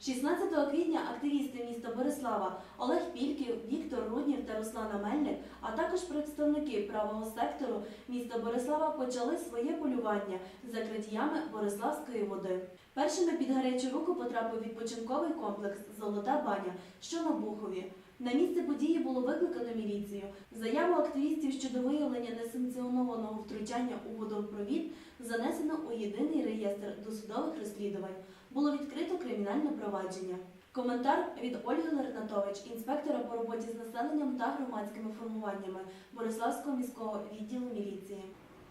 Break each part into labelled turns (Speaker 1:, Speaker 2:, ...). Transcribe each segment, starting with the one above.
Speaker 1: 16 квітня активісти міста Борислава Олег Пільків, Віктор Руднів та Руслана Мельник, а також представники правого сектору міста Борислава почали своє полювання за крадіями Бориславської води. Першими під гарячу руку потрапив відпочинковий комплекс Золота баня, що на Бухові. На місце події було викликано міліцію. Заяву активістів щодо виявлення несанкціонованого втручання у водопровід занесено у єдиний реєстр досудових розслідувань. Було відкрито кримінальне провадження. Коментар від Ольги Лернатович, інспектора по роботі з населенням та громадськими формуваннями Бориславського міського відділу міліції.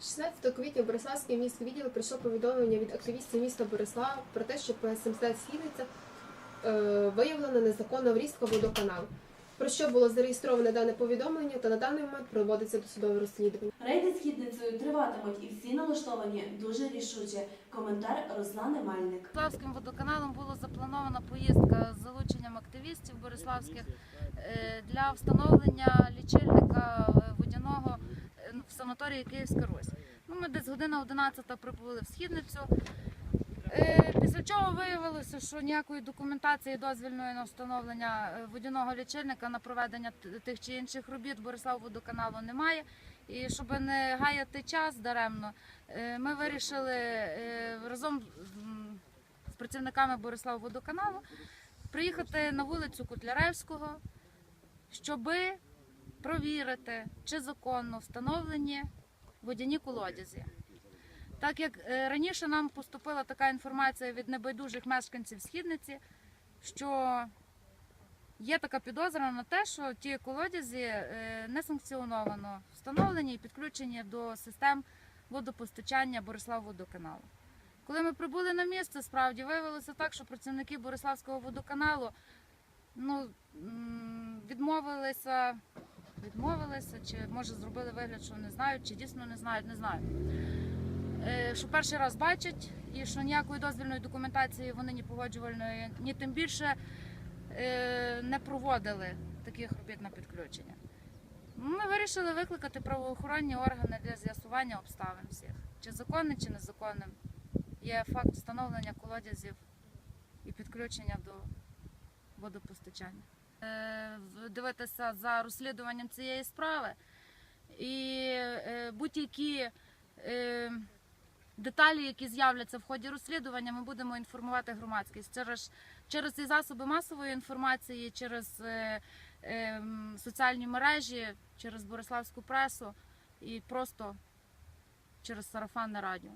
Speaker 2: 16 квітня Бориславський міський відділ прийшло повідомлення від активістів міста Борислава про те, що по СМС Східниця е, виявлена незаконна врізка водоканалу. Про що було зареєстроване дане повідомлення, та на даний момент проводиться досудове розслідування.
Speaker 1: Рейди східницею триватимуть і всі налаштовані дуже рішуче. Коментар Руслани Мальник.
Speaker 3: Бориславським водоканалом було запланована поїздка з залученням активістів бориславських е, для встановлення лічильника е, водяного е, в санаторії Київська Русь. Ну, ми десь година 11 прибули в східницю. Е, Після чого виявилося, що ніякої документації дозвільної на встановлення е, водяного лічильника на проведення тих чи інших робіт Борислав водоканалу немає. І щоб не гаяти час даремно, е, ми вирішили разом з- працівниками Борислав водоканалу приїхати на вулицю Котляревського, щоби провірити, чи законно встановлені водяні колодязі. Так як е, раніше нам поступила така інформація від небайдужих мешканців східниці, що є така підозра на те, що ті колодязі е, несанкціоновано встановлені і підключені до систем водопостачання Бориславводоканалу. Коли ми прибули на місце, справді виявилося так, що працівники Бориславського водоканалу ну, відмовилися, відмовилися, чи може зробили вигляд, що не знають, чи дійсно не знають, не знаю. Е, Що перший раз бачать, і що ніякої дозвільної документації вони ні погоджувальної, ні тим більше е, не проводили таких робіт на підключення. Ми вирішили викликати правоохоронні органи для з'ясування обставин всіх, чи законним, чи незаконним є факт встановлення колодязів і підключення до водопостачання. Е, Дивитися за розслідуванням цієї справи і будь-які деталі, які з'являться в ході розслідування, ми будемо інформувати громадськість через, через і засоби масової інформації, через е, е, соціальні мережі, через Бориславську пресу і просто через сарафанне радіо.